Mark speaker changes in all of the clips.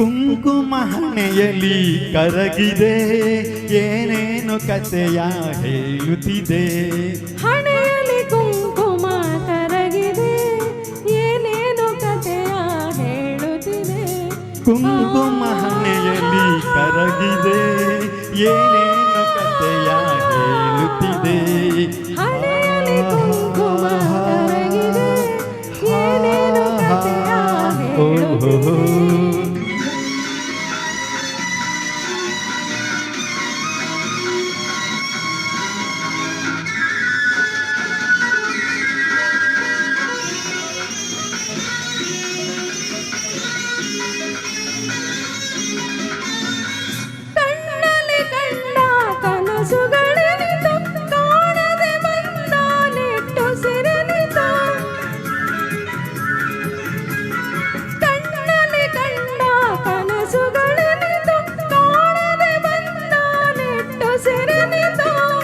Speaker 1: ಕುಂಕುಮ ಹಣೆಯಲ್ಲಿ ಕರಗಿದೆ ಏನೇನು ಕಥೆಯ ಹೇಳುತ್ತಿದೆ.
Speaker 2: ಹಣೆಯಲ್ಲಿ ಕುಂಕುಮ ಕರಗಿದೆ ಏನೇನು ಕಥೆಯ ಹೇಳುತ್ತಿದೆ.
Speaker 1: ಕುಂಕುಮ ಹಣೆಯಲಿ ಕರಗಿದೆ ಏನೇನು ಕಥೆಯ ಹೇಳುತ್ತಿದೆ.
Speaker 2: ಹಣೆಯಲ್ಲಿ ಕರಗಿದೆ ಏನೇನು ಕಥೆಯ ಹೇಳುತ್ತಿದೆ. ಕಣ್ಣಲ್ಲಿ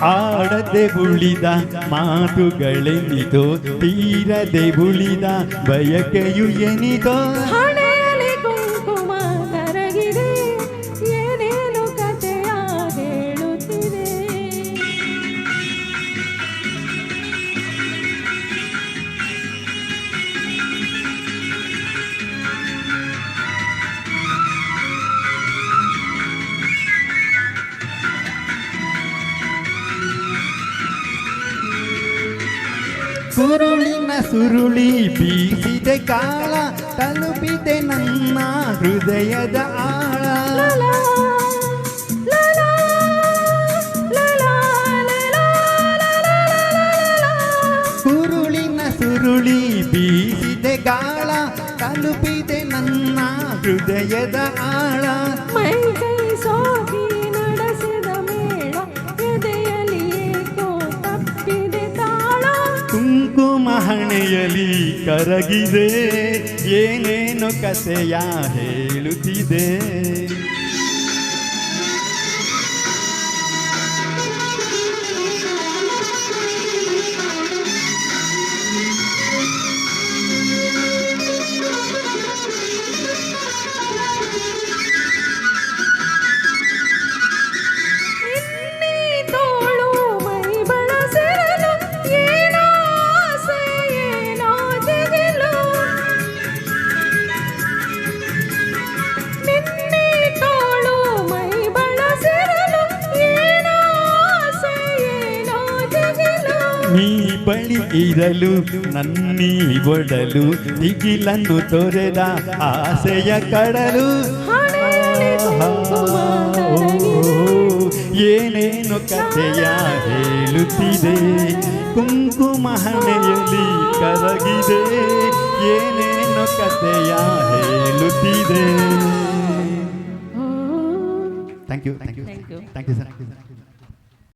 Speaker 1: ಆಡದೆ ಉಳಿದ ಮಾತುಗಳೆನಿತೋ ತೀರದೆ ಉಳಿದ ಬಯಕೆಯು ಎನಿತೋ ಸುರುಳಿನ ಸುರುಳಿ ಬೀಸಿದೆ ಕಾಲ ತಲುಪಿದೆ ನನ್ನ ಹೃದಯದ ಆಳ
Speaker 2: ಲಲಾ, ಲಲಾ, ಲಲಾ, ಲಲಾ, ಲಲಾ, ಲಲಾ.
Speaker 1: ಸುರುಳಿನ ಸುರುಳಿ ಬೀಸಿದೆ ಗಾಳ ತಲುಪಿದೆ ನನ್ನ ಹೃದಯದ ಆಳ ಕುಂಕುಮ ಹಣೆಯಲಿ ಕರಗಿದೆ ಏನೇನು ಕಥೆಯ ಹೇಳುತ್ತಿದೆ. ಬಳಿ ಇರಲು ನನ್ನಿ ಬಡಲು ದಿಗಿಲನ್ನು ತೊರೆದ ಆಸೆಯ ಕಡಲು. ಏನೇನು ಕಥೆಯ ಹೇಳುತ್ತಿದೆ. ಕುಂಕುಮ ಹಣೆಯಲ್ಲಿ ಕರಗಿದೆ ಏನೇನು ಕಥೆಯ ಹೇಳುತ್ತಿದೆ. Thank you
Speaker 2: thank you.
Speaker 1: Thank you sir